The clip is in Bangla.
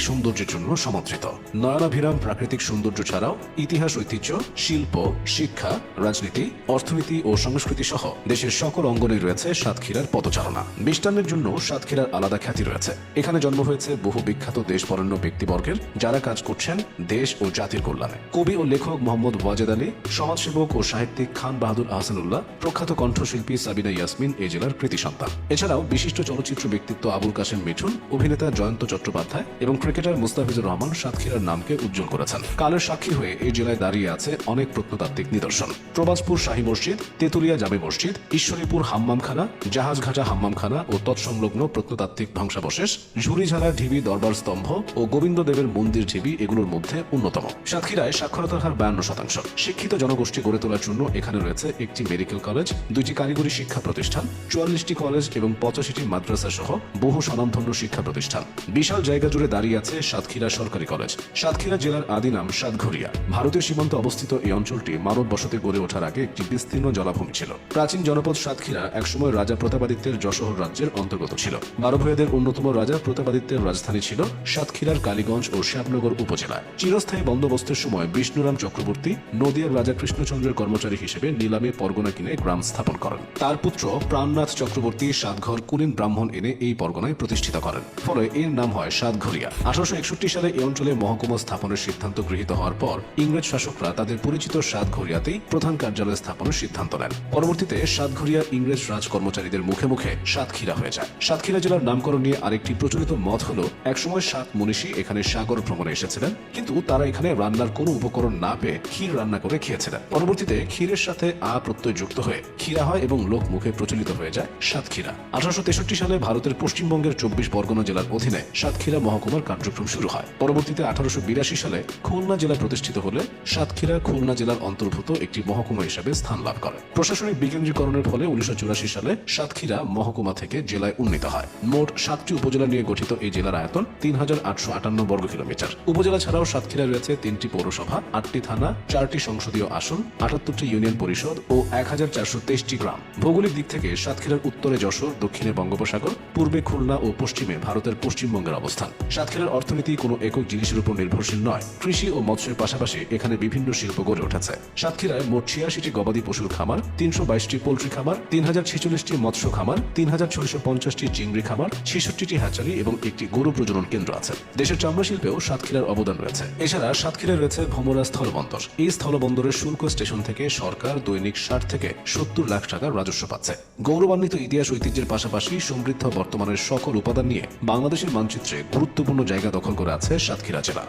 সৌন্দর্যের জন্য সমাদৃত। নয়নাভিরাম প্রাকৃতিক সৌন্দর্য ছাড়াও ইতিহাস, ঐতিহ্য, শিল্প, শিক্ষা, রাজনীতি, অর্থনীতি ও সংস্কৃতি সহ দেশের সকল অঙ্গনে রয়েছে সাতক্ষীরার পদচারণা মিষ্টান্নের জন্য সাতক্ষীরার আলাদা খ্যাতি রয়েছে। এখানে জন্ম হয়েছে বহু বিখ্যাত দেশবরেণ্য ব্যক্তিবর্গের যারা কাজ করছেন দেশ ও জাতির কল্যাণে। কবি ও লেখক মোহাম্মদ ওয়াজেদ আলী, সমাজসেবক ও সাহিত্যিক খান বাহাদুর আহসানুল্লাহ প্রখ্যাত কণ্ঠশিল্পী সাবিনা ইয়াসমিন এই জেলার কৃতি সন্তান। এছাড়াও বিশিষ্ট চলচ্চিত্র ব্যক্তিত্ব আবুল কাশেম মিঠুন, অভিনেতা জয়ন্ত চট্টোপাধ্যায় এবং ক্রিকেটার মুস্তাফিজুর রহমান সাতক্ষীরার নামকে উজ্জ্বল করেছেন। কালের সাক্ষী হয়ে এই জেলায় দাঁড়িয়ে আছে অনেক প্রত্নতাত্ত্বিক নিদর্শন। প্রবাসপুর শাহী মসজিদ, তেতুলিয়া জামে মসজিদ, ঈশ্বরীপুর হাম্মামখানা, জাহাজঘাটা হাম্মামখানা ও তৎসংলগ্ন প্রত্নতাত্ত্বিক ধ্বংসাবশেষ, ঝুড়িঝাড়া ঢিবি দরবার স্তম্ভ ও গোবিন্দদেবের মন্দির ঢিবি এগুলোর মধ্যে অন্যতম। সাতক্ষীরায় সাক্ষরতার হার বায়ান্ন শতাংশ। শিক্ষিত জনগোষ্ঠী গড়ে তোলার জন্য এখানে রয়েছে একটি মেডিকেল কলেজ, দুইটি কারিগরি শিক্ষা প্রতিষ্ঠান, চুয়াল্লিশটি কলেজ এবং পঁচাশিটি মাদ্রাসা সহ বহু স্বনামধন্য শিক্ষা প্রতিষ্ঠান। বিশাল জায়গা জুড়ে দাঁড়িয়ে আছে সাতক্ষীরা সরকারি কলেজ। সাতক্ষীরা জেলার আদি নাম সাতঘরিয়া। ভারতীয় সীমান্তে অবস্থিত এই অঞ্চলটি মানব বসতি গড়ে ওঠার আগে একটি বিস্তীর্ণ জলাভূমি ছিল। প্রাচীন জনপদ সাতক্ষীরা একসময় রাজা প্রতাপাদিত্যের যশোহর রাজ্যের অন্তর্গত ছিল। বারো ভূয়েদের অন্যতম রাজা প্রতাপাদিত্যের রাজধানী ছিল সাতক্ষীরার কালীগঞ্জ ও শ্যামনগর উপজেলায়। চিরস্থায়ী বন্দোবস্তের সময় বিষ্ণুরাম চক্রবর্তী নদিয়ার রাজা কৃষ্ণচন্দ্রের কর্মচারী হিসেবে নিলামে পরগনা কিনে গ্রাম স্থাপন করেন। তার পুত্র প্রাণনাথ চক্রবর্তী সাতঘর কুলীন ব্রাহ্মণ এনে এই পরগনায় প্রতিষ্ঠিত করেন। ফলে এর নাম হয় সাতঘরিয়া। আঠারোশো একষট্টি সালে এই অঞ্চলে মহকুমা স্থাপনের সিদ্ধান্ত গৃহীত হওয়ার পর ইংরেজ শাসকরা তাদের পরিচিত সাতঘরিয়াতেই প্রধান কার্যালয় স্থাপনের সিদ্ধান্ত নেন। পরবর্তীতে সাতঘরিয়া ইংরেজ রাজ কর্মচারীদের মুখে মুখে সাতক্ষীরা হয়ে যায়। সাতক্ষীরা জেলার নামকরণ নিয়ে আরেকটি প্রচলিত মত হলো, একসময় সাত মনীষী এখানে সাগর ভ্রমণে এসেছিলেন, কিন্তু তারা এখানে রান্নার কোনো উপকরণ না পেয়ে ক্ষীর রান্না করে খেয়েছিলেন। পরবর্তীতে ক্ষীরের সাথে আ প্রত্যয় যুক্ত হয়ে ক্ষীরা হয় এবং লোক মুখে প্রচলিত হয়ে যায় সাতক্ষীরা। আঠারোশো তেষট্টি সালে ভারতের পশ্চিমবঙ্গের চব্বিশ পরগনা জেলার অধীনে সাতক্ষীরা মহকুমার কার্যক্রম শুরু হয়। পরবর্তীতে আঠারোশো বিরাশি সালে খুলনা জেলা প্রতিষ্ঠিত হলে সাতক্ষীরা খুলনা জেলার অন্তর্ভুক্ত একটি মহকুমা হিসেবে স্থান লাভ করে। প্রশাসনিক বিকেন্দ্রীকরণের ফলে উনিশশো চুরাশি সালে সাতক্ষীরা মহকুমা থেকে জেলায় উন্নীত হয়। মোট সাতটি উপজেলা নিয়ে গঠিত এই জেলার আয়তন তিন হাজার আটশো আটান্ন বর্গ কিলোমিটার। উপজেলা ছাড়াও সাতক্ষীরা রয়েছে তিনটি পৌরসভা, আটটি থানা, চারটি সংসদীয় আসন, আটাত্তরটি ইউনিয়ন পরিষদ ও এক হাজার চারশো তেইশটি গ্রাম। ভৌগোলিক দিক থেকে সাতক্ষীরার উত্তরে যশোর, দক্ষিণে বঙ্গোপসাগর, পূর্বে খুলনা ও পশ্চিমে ভারতের পশ্চিমবঙ্গের অবস্থান। সাতক্ষীরার অর্থনীতি কোনো একক জিনিসের উপর নির্ভরশীল নয়। কৃষি ও মৎস্যের পাশাপাশি এখানে বিভিন্ন শিল্প গড়ে উঠেছে। সাতক্ষীরায় মোট ছিয়াশিটি গবাদি পশুর খামার, তিনশো বাইশটি পোল্ট্রি খামার, তিন হাজার ছেচল্লিশটি মৎস্য খামার, তিন হাজার ছয়শো পঞ্চাশটি চিংড়ি খামার, ছেষট্টিটি হ্যাচারি এবং একটি গরু প্রজনন কেন্দ্র আছে। দেশের চামড়া শিল্পেও সাতক্ষীরার অবদান রয়েছে। এছাড়া সাতক্ষীরায় রয়েছে ভোমরা স্থলবন্দর। এই স্থলবন্দরের শুল্ক স্টেশন থেকে সরকার দৈনিক ষাট থেকে সত্তর লাখ টাকার রাজস্ব পাচ্ছে। গৌরবান্বিত ইতিহাস ঐতিহ্যের পাশাপাশি সমৃদ্ধ বর্তমানের সকল উপাদান নিয়ে বাংলাদেশের মানচিত্রে গুরুত্বপূর্ণ জায়গা দখল করে আছে সাতক্ষীরা জেলা।